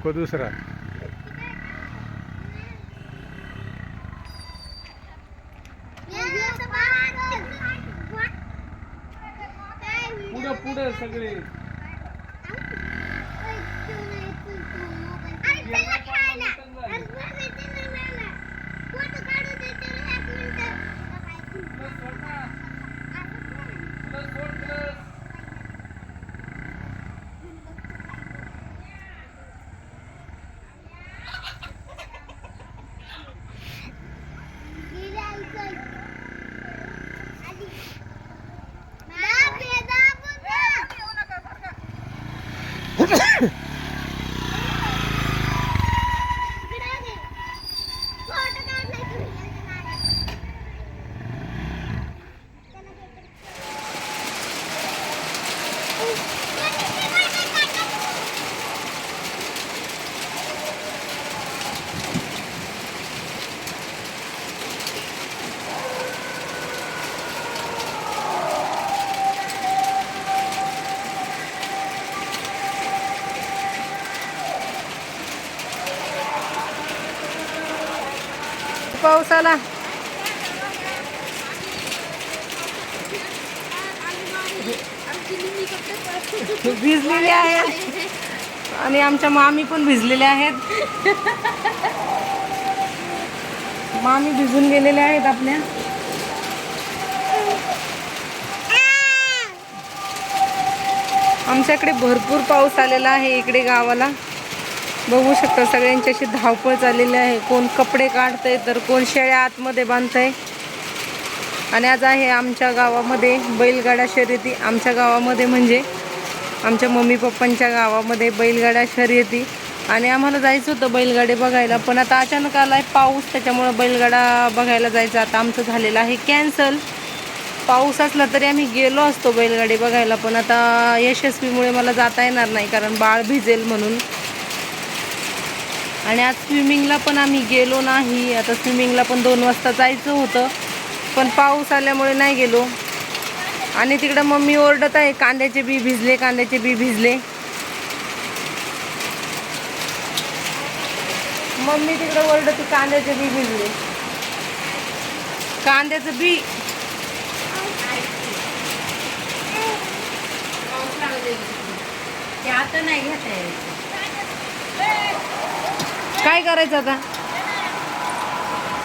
नको दुसरा पुढं पुढं सगळे चला. भिजलेले आहेत. आणि आमच्या मामी पण भिजलेल्या आहेत. मामी भिजून गेलेल्या आहेत आपल्या. आमच्याकडे भरपूर पाऊस आलेला आहे इकडे गावाला. बघू शकता सगळ्यांची अशी धावपळ चाललेली आहे. कोण कपडे काढतंय तर कोण शेळ्या आतमध्ये बांधतंय. आणि आज आहे आमच्या गावामध्ये बैलगाडा शर्यती. आमच्या गावामध्ये म्हणजे आमच्या मम्मी पप्पांच्या गावामध्ये बैलगाडा शर्यती. आणि आम्हाला जायचं होतं बैलगाडी बघायला पण आता अचानक आला आहे पाऊस त्याच्यामुळं बैलगाडा बघायला जायचं. आता आमचं झालेलं आहे कॅन्सल. पाऊस असला तरी आम्ही गेलो असतो बैलगाडी बघायला पण आता यशस्वीमुळे मला जाता येणार नाही कारण बाळ भिजेल म्हणून. आणि आज स्विमिंगला पण आम्ही गेलो नाही. आता स्विमिंगला पण दोन वाजता जायचं होतं. पण पाऊस आल्यामुळे नाही गेलो. आणि तिकडं मम्मी ओरडत आहे कांद्याचे बी भिजले कांद्याचे बी भिजले. मम्मी तिकडं ओरडते कांद्याचे बी भिजले. कांद्याचं बी. आता नाही घेता काय करायचं आता?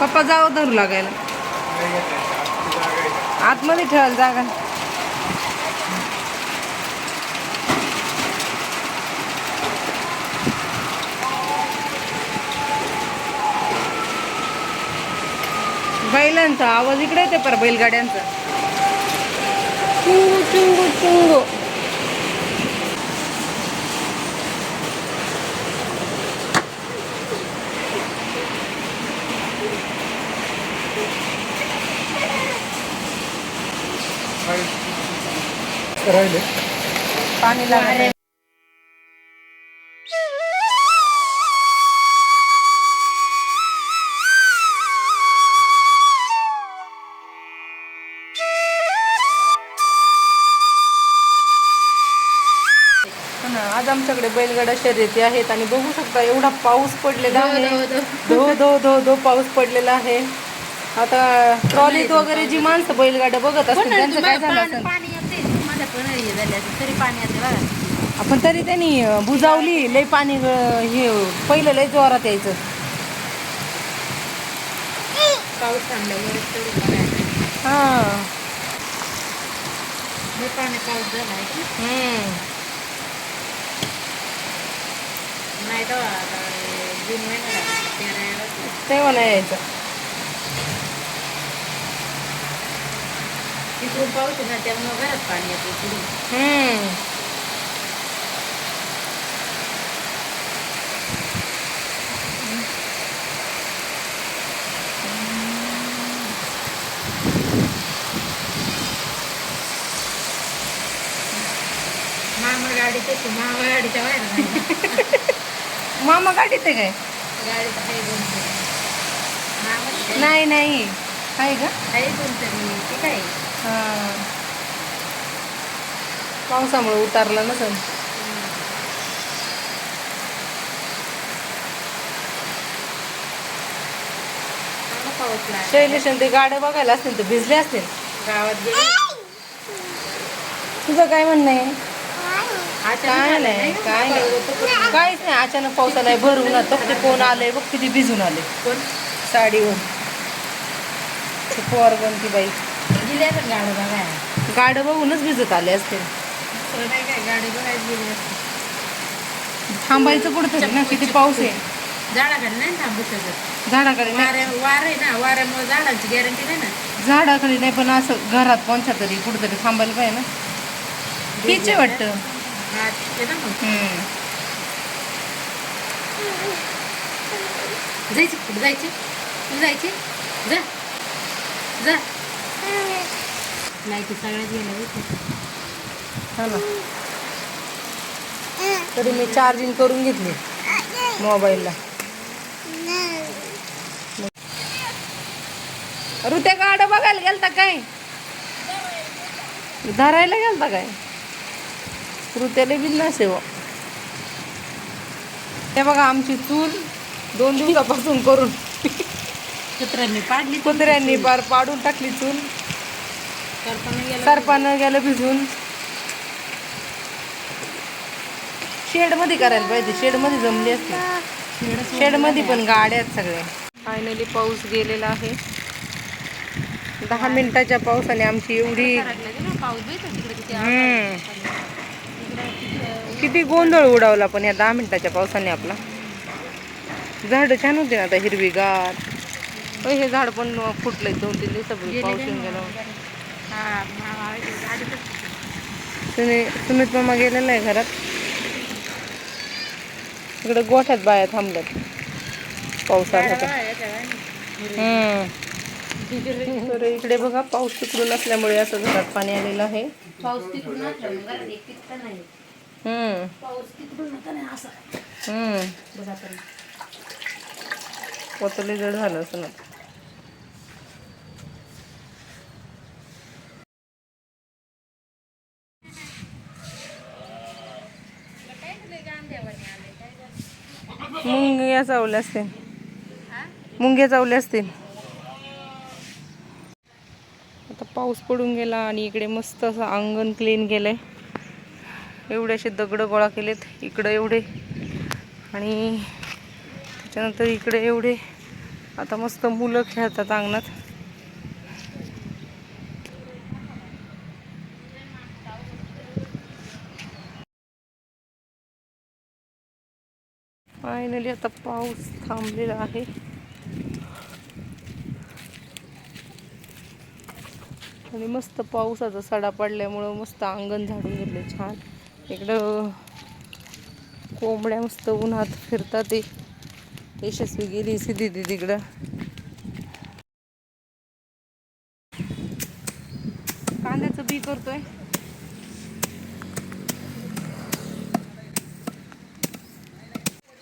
पप्पा जाऊ धरू लागायला. आतमध्ये ठेवायला जागा. बैलांचा आवाज इकडे येते पर बैलगाड्यांचा. चुंगू चुंगू चुंगू. राहिले. पाणी लागलं. हो ना, आज आमच्याकडे बैलगाडा शर्यती आहेत आणि बघू शकता एवढा पाऊस पडलेला आहे. धो धो धो धो पाऊस पडलेला आहे. आता ट्रॉलीत वगैरे जी माणसं बैलगाड्या बघत असतील त्यांचं काय झालं असेल पाणी येते माझ्या पण हे झाले असेल तरी पाणी येते बघा. आपण तरी त्यांनी बुजावली लय पाणी हे पहिलं लय जोरात यायचं. पाऊस थांबल्यामुळे हा. लय पाणी पाऊस झाला आहे की? हम्म. नाही तेव्हा आता जून तेव्हा नाही यायचं. तिकडून पाऊस ना त्यामुळे घरात पाणी येते हम्म. मामा गाडी तशी मामा गाडीच्या बाहेर नाही मामा गाडीत आहे काय? गाडीत आहे दोन तरी. मामा नाही नाही. आहे का? आहे दोन तरी. ते काय पावसामुळे उतारला ना सर शैलेश ते गाड्या बघायला असतील तर भिजले असतील. गावात गेले. तुझं काय म्हणणं आहे? काय नाही काय नाही. काहीच नाही अचानक पावसाला भरून आता ते कोण आलंय? बघ किती भिजून आले. कोण? साडीवर. पोर कोणती बाई. गेली गाडी बघायला. गाडं बघूनच भिजत आले असते. दुसरं नाही काय गाडी बघायला गेली असते? थांबायचं कुठं ना किती पाऊस आहे. झाडाखाली नाही थांबू शकत. झाडाकडे नाही. वार आहे ना वाऱ्यामुळे झाडांची गॅरंटी नाही ना. झाडाकडे नाही पण असं घरात कोणत्या तरी कुठंतरी थांबायला पाहिजे ना. हीच आहे वाटतं. हा ते ना मग. हम्म. जायची कुठं जायची? तू जायची? जा. जा. लाईटी सगळ्यात गेल्या इथे हा ना. तरी मी चार्जिंग करून घेतली मोबाईलला ऋत्या गाडं बघायला गेलता काय? धरायला गेलता काय? ऋत्याला बिंदास आहे बुवा. हे बघा आमची चूल दोन दिवसापासून करून कुत्र्यांनी पाडली कुत्र्यांनी पार पाडून टाकली चूल. सरपानं गेलं भिजून. शेडमध्ये करायला पाहिजे शेडमध्ये जमली असते. शेडमध्ये पण गाड्या आहेत सगळ्या फायनली पाऊस गेलेला आहे. दहा मिनिटाच्या पावसाने आमची एवढी किती गोंधळ उडावला पण या दहा मिनिटाच्या पावसाने आपला. झाड छान होते ना आता हिरवीगार. हे झाड पण फुटलंय दोन तीन दिवसापूर्वी पाऊस येऊन गेला सुमित मामा गेलेला आहे घरात. इकडे गोठ्यात बाया थांबल्यात. हम्म. तर इकडे बघा पाऊस तिकडून असल्यामुळे असं घरात पाणी आलेलं आहे. पाऊस तिकडून हम्म. पोतले जड झालं असं ना मुंग्या चावल्या असतील. मुंग्या चावल्या असतील. आता पाऊस पडून गेला आणि इकडे मस्त असं अंगण क्लीन केलंय. एवढे असे दगड गोळा केलेत इकडं एवढे. आणि त्याच्यानंतर इकडे एवढे. आता मस्त मुलं खेळतात अंगणात. फायनली आता पाऊस थांबलेला आहे. आणि मस्त पावसाचा सडा पडल्यामुळं मस्त अंगण झाडून घेतले छान. इकडं कोंबड्या मस्त उन्हात फिरतात ते. यशस्वी गेली सिद्धी ती तिकडं कांद्याचं बी करतोय घे झाडून चांगलं झाड हम्म. सुप्रिया सुप्रिया काम चालले बाबा हम्म. मग तुम्हाला सगळ्यांना आराम आहे आता मग काय गेले दोन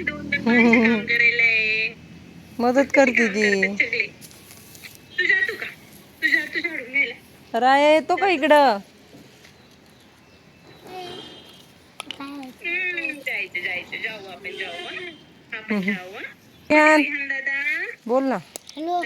दोन माणसं काम करायला आहे. मदत करते तू जातो का तू जातो झाडून घ्यायला राय येतो का इकडं? जायचं जायचं बोल ना. हॅलो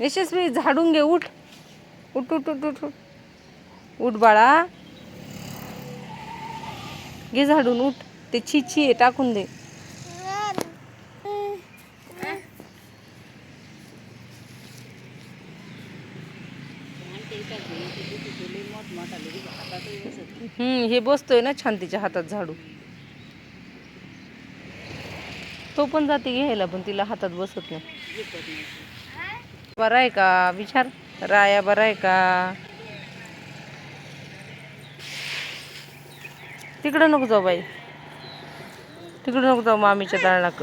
यशस्वी झाडून घे उठ. उठ उठ उठ उठ उठ. उठ बाळा. घे झाडून उठ. ते छी छी आहे टाकून दे. हम्म हे बसतोय ना छान तिच्या हातात झाडू. तो पण जाते घ्यायला पण तिला हातात बसत नाही. बरं आहे का विचार? राया बरं आहे का? तिकडं नको जाऊ बाई. तिकडं नको जाऊ मामीच्या दाळणाक.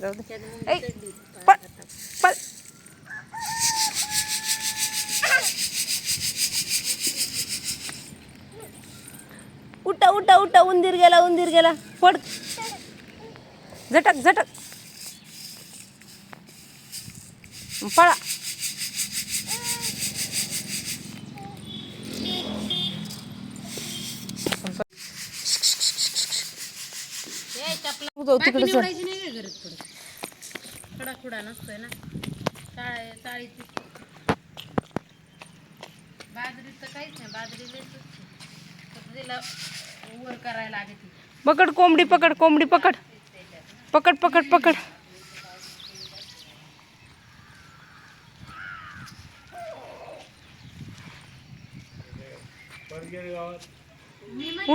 जाऊ दे उठा उठा उठा उंदीर गेला उंदीर गेला. पड झटक झटक. पळा. जाऊ तिकडे चल खडा खुडा नसतोय ना. चाळ चाळीची बाजरी तर काहीच नाही बाजरी तिला वर करायला लागते. पकड कोंबडी पकड कोंबडी पकड. पकड पकड पकड.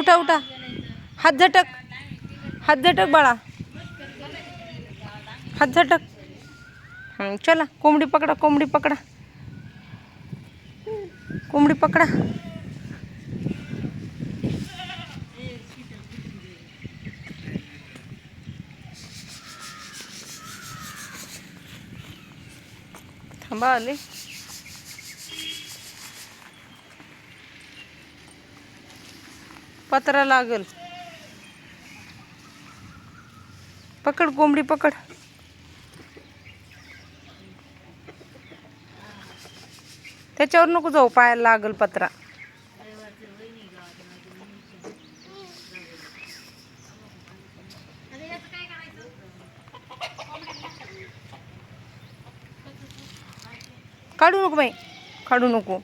उठा उठा. हात झटक. हात झटक बाळा. हात झटक. चला कोंबडी पकडा कोंबडी पकडा. कोंबडी पकडा. थांबा आले. पत्रा लागल. पकड कोंबडी पकड. त्याच्यावर नको जाऊ पायाला लागल पत्रा. काढू नको बाई. काढू नको.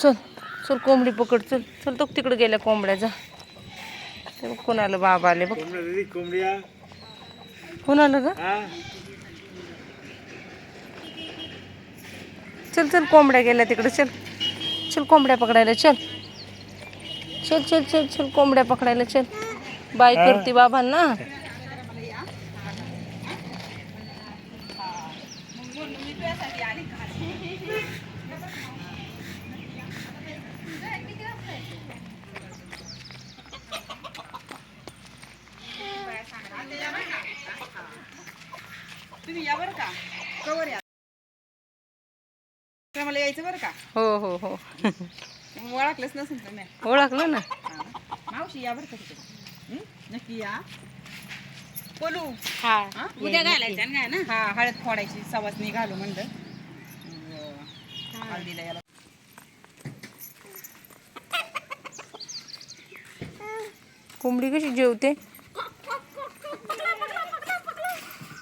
चल. चल कोंबडी पकड चल चल तो तिकडे गेल्या कोंबड्या जा. ते बघ, कोण आलं बाबा आले बघ. कोण आलं ग? चल चल कोंबड्या गेल्या तिकडे चल. चल कोंबड्या पकडायला चल. चल चल चल चल कोंबड्या पकडायला चल. बाय करते बाबांना तुम्ही या बरं का कवर या तर मला यायचं बरं का हो हो हो मग ओळखलंच नसेल तुम्ही ओळखलं ना? हा. मावशी या बरं का तिकडे. हं? नक्की या. बोलू हा. हा? उद्या घालायचं ना ना? हा. हळद फोडायची सवासणी घालू म्हणलं. मग, हळदीला याला. कोंबडी कशी जेवते?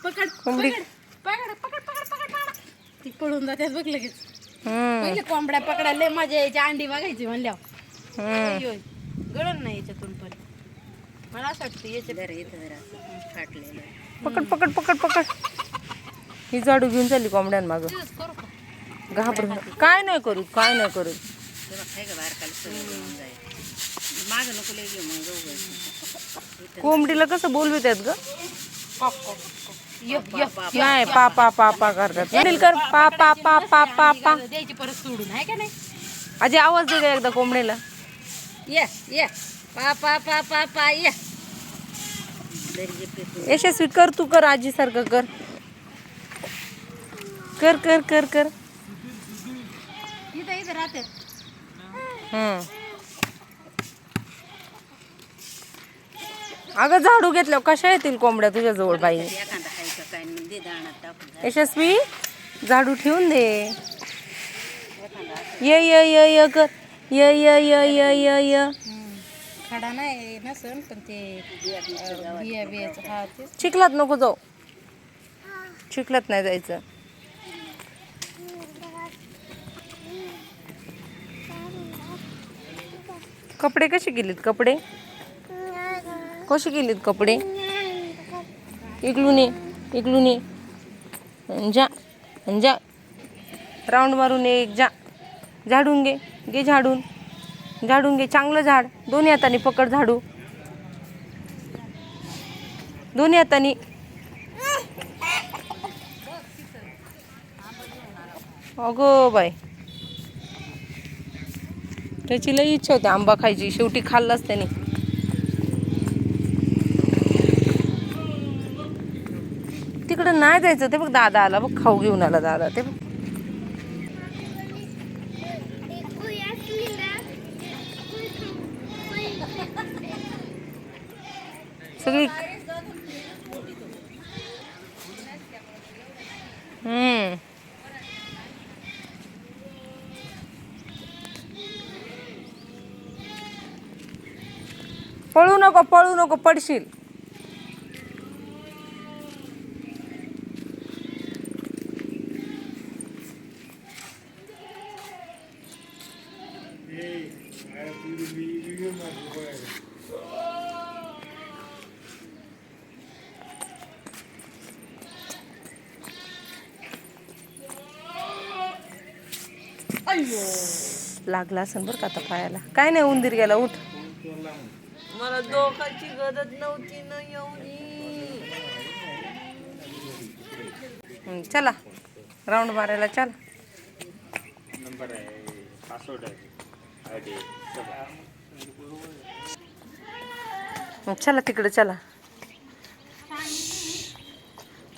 पकड कोंबडी. पकड पकड पकड पकड पकड. ती पडून जातात बघ लगेच. पहिले कोंबड्या पकडायला लय मजा यायची. अंडी बघायची म्हणल्यावर. गळण नाही याच्यातून पण. मला असं वाटतं याच्या जरा येतं जरा फाटलेलं पकड पकड पकड पकड. ही झाडू घेऊन चालली कोंबड्यान माग. करू का? घाबरून काय नाही करू काय नाही करू. माग नको लय घेऊ मग जाऊ कोंबडीला कसं बोलवितात ग? यो यो नाही पा पा पा पा करतात. वडील कर पा पा पा पा पा पा. द्यायची परत सोडून आहे का नाही? आजी आवाज दे एकदा कोंबडीला. ये ये. पा पा पा पा पा ये. यशस्वी कर तू कर आजी सारखं कर. कर कर कर कर. इथं इथं राहते. हम्म अगं झाडू घेतल्यावर कशा येतील कोंबड्या तुझ्या जवळ बाई यशस्वी झाडू ठेवून दे. य य य य कर य य य य य य. खडा नाही नसन पण ते बिया बियाचं हा ते चिखलात नको जाऊ. चिखलात नाही जायचं. कपडे कसे गेलेत कपडे? कसे गेलेत कपडे? इकडून ये इकडून ये. जा जा. राऊंड मारून ये एक जा. झाडून घे घे झाडून. झाडून घे चांगलं झाड. दोन्ही हाताने पकड झाडू. दोन्ही हाताने. अगो बाय त्याची लई इच्छा होती आंबा खायची. शेवटी खाल्लाच त्याने. तिकडे नाही जायचं. ते बघ दादा आला बघ खाऊ घेऊन आला दादा. ते बघ. सगळी हम्म. पळू नको पळू नको पडशील. लागला असेल बरं का आता पायाला. काय नाही उंदीर गेला उठ. मला डोकाची गरज नव्हती ना हम्म, चला. राऊंड मारायला चल. हम्म, चला तिकडे चला.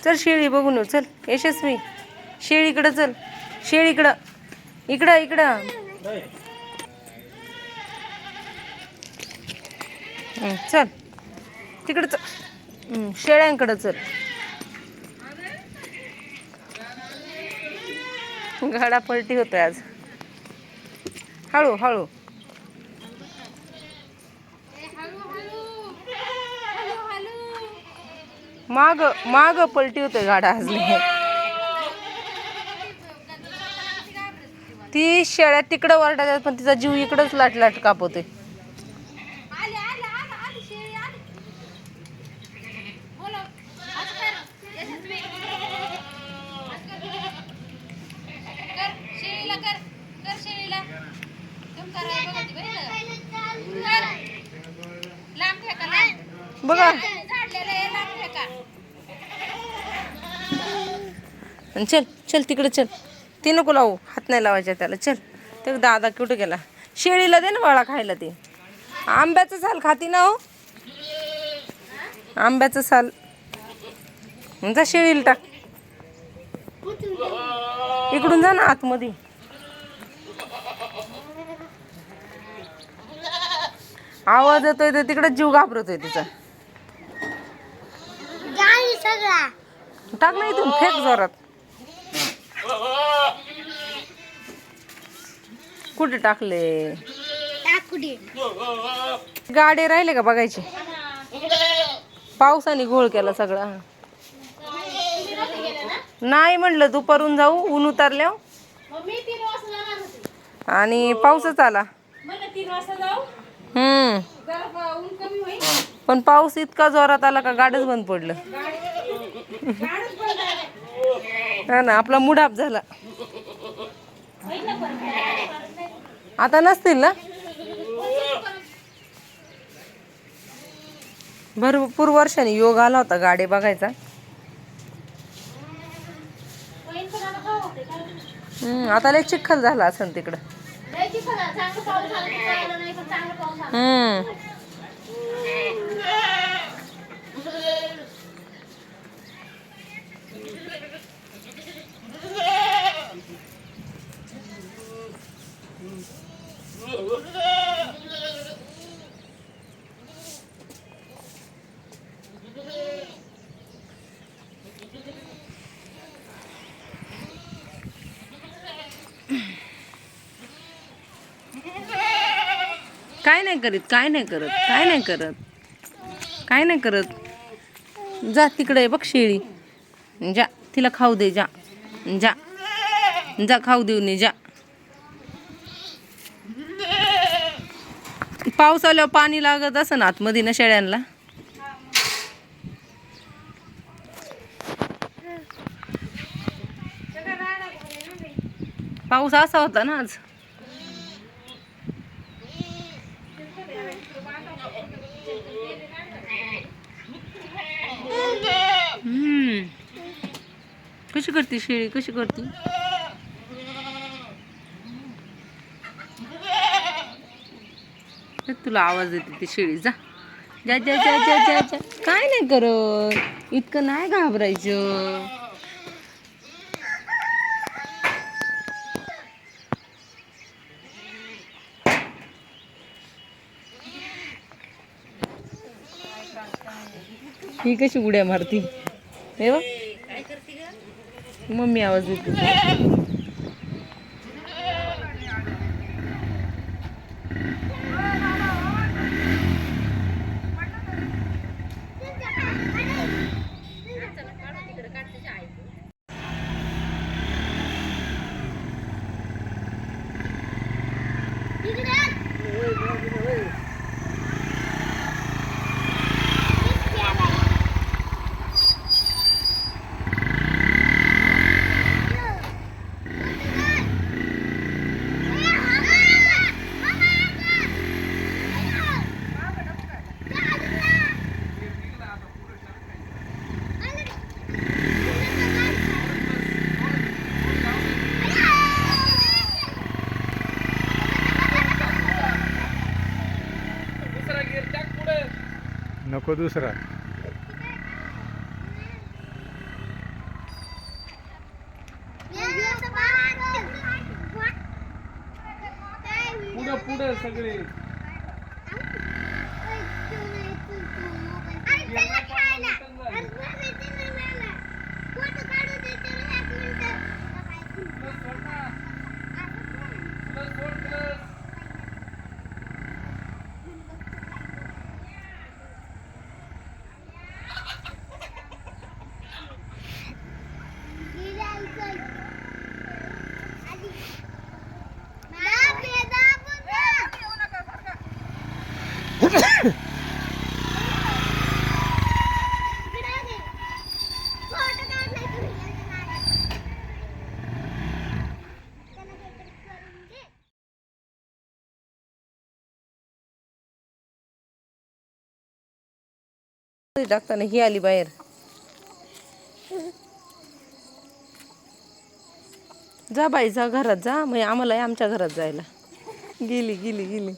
चल शेळी बघून येऊ चल. यशस्वी. शेळीकडं चल. शेळीकडं. इकडं इकडं. चल. तिकडं चल. शेळ्यांकडं चल. गाडा पलटी होतोय आज. हळू हळू. माग माग पलटी होतोय गाडा आज लय. ती शेळ्या तिकडं वरडायच्यात पण तिचा जीव इकडंच लाट लाट कापवते. बघा चल चल तिकडे चल. ती नको लावू. हात नाही लावायचा त्याला. चल. ते दादा कुठे गेला? शेळीला दे ना बाळा खायला ते. आंब्याचं साल खाती ना हो. आंब्याचं साल. जा शेळीला टाक. इकडून जा ना आतमध्ये. आवाज येतोय तर तिकडे जीव घाबरतोय तिचा. टाक ना इथून. फेक जोरात. कुठे टाकले? गाडे राहिले का बघायचे? पावसाने घोळ केला सगळा. नाही म्हणलं दुपारून जाऊ ऊन उतरल्या आणि पाऊसच आला. हम्म. पण पाऊस इतका जोरात आला का गाडच बंद पडलं. हा ना आपला मुडाप झाला. आता नसतील ना? भरपूर वर्षाने योग आला होता गाडी बघायचा. हम्म, आता लय चिखल झाला असं तिकडं. हम्म. काय नाही करीत काय नाही करत काय नाही करत. काय नाही करत. जा तिकडे बघ शेळी. जा तिला खाऊ दे जा. जा. जा खाऊ देऊ नये जा. पाऊस आल्यावर पाणी लागत असं ना आतमध्ये ना शेळ्यांना पाऊस असा होता ना आज. कशी करते शेळी? कशी करते तर तुला आवाज देते ती शेळी. जा. जा जा जा जा जा जा. काय नाही करत? इतकं नाही घाबरायचं. ही कशी उड्या मारती? हे मम्मी आवाज देते. नको दुसरा टाकताना ही आली बाहेर. जा बाई जा घरात जा. मग आम्हाला आमच्या घरात जायला. गेली गेली गेली.